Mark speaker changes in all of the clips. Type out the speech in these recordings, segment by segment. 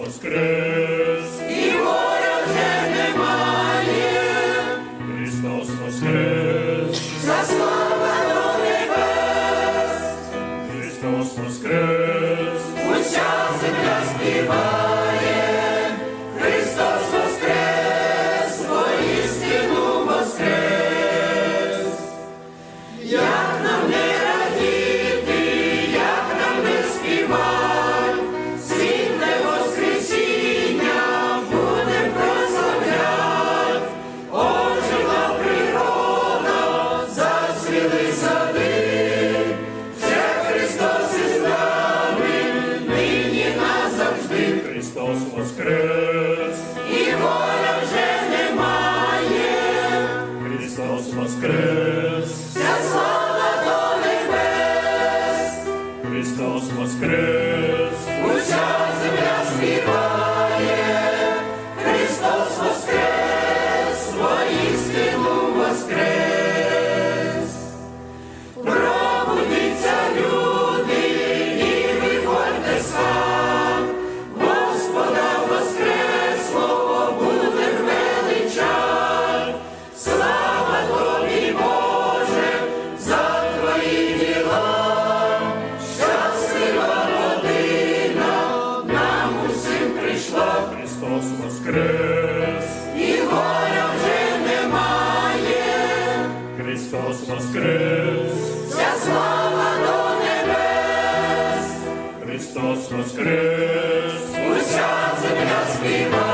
Speaker 1: воскрес,
Speaker 2: і воля вже немає,
Speaker 1: Христос воскрес,
Speaker 2: за слава до небес,
Speaker 1: Христос воскрес,
Speaker 2: уся земля співає. Христ, і горя вже немає, Христос воскрес.
Speaker 1: Христос воскрес,
Speaker 2: і горя вже немає,
Speaker 1: Христос воскрес,
Speaker 2: вся слава до небес,
Speaker 1: Христос воскрес,
Speaker 2: уся земля співає.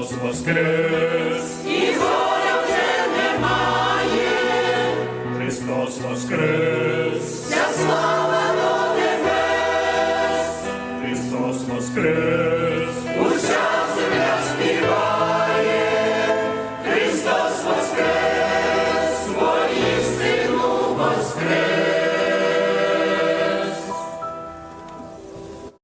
Speaker 2: Христос воскрес, і горя вже немає,
Speaker 1: Христос воскрес,
Speaker 2: вся слава до небес,
Speaker 1: Христос воскрес.